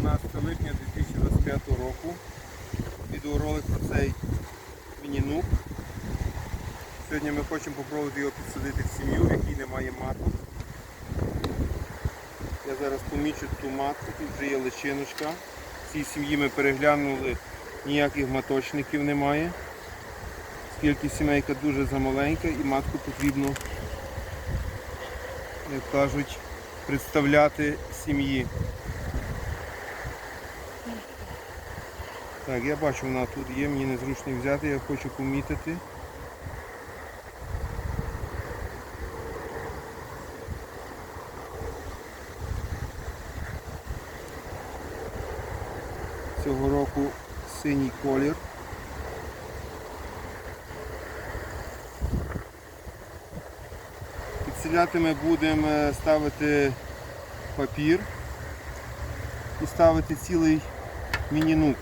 12 липня 2025 року. Відеоролик про цей міні-нук. Сьогодні ми хочемо спробувати його підсадити в сім'ю, в якій немає маток. Я зараз помічу ту матку, тут вже є личиночка. В цій сім'ї ми переглянули, ніяких маточників немає. Оскільки сімейка дуже замаленька і матку потрібно, як кажуть, представляти сім'ї. Так, я бачу, вона тут є, мені незручно взяти, я хочу помітити. Цього року синій колір. Підселяти ми будемо е, ставити папір і ставити цілий міні-нук.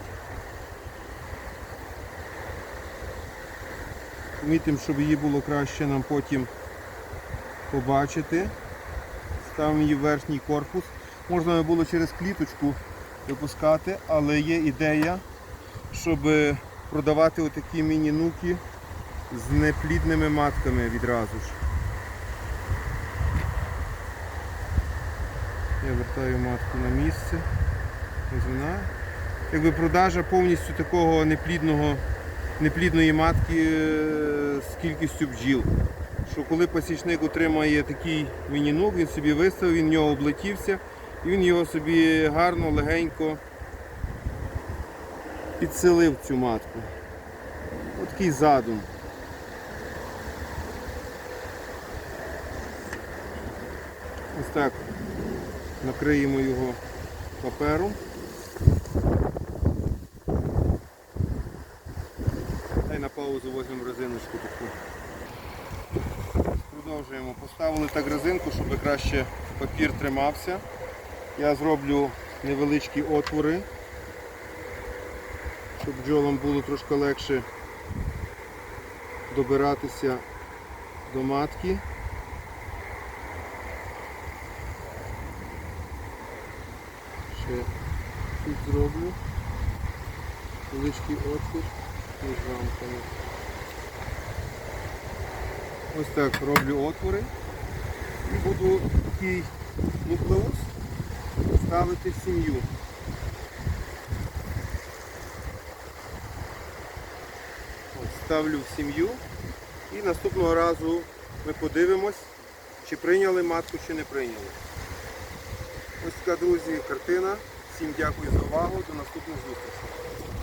Помітимо, щоб її було краще нам потім побачити. Ставимо її в верхній корпус. Можна було через кліточку випускати, але є ідея, щоб продавати отакі міні-нуки з неплідними матками відразу ж. Я вертаю матку на місце. Якби продажа повністю такого неплідного, неплідної матки з кількістю бджіл. Що коли пасічник отримає такий мінінук, він собі виставив, він в нього облетівся, і він його собі гарно, легенько підселив цю матку. Ось такий задум. Ось так накриємо його папером. Паузу візьмемо резиночку таку. Продовжуємо. Поставили так резинку, щоб краще папір тримався. Я зроблю невеличкі отвори, щоб бджолам було трошки легше добиратися до матки. Ще тут зроблю величкий отвір між. Ось так роблю отвори і буду такий нуклеус ставити в сім'ю. Ставлю в сім'ю і наступного разу ми подивимось, чи прийняли матку, чи не прийняли. Ось така, друзі, картина. Всім дякую за увагу. До наступних зустрічей.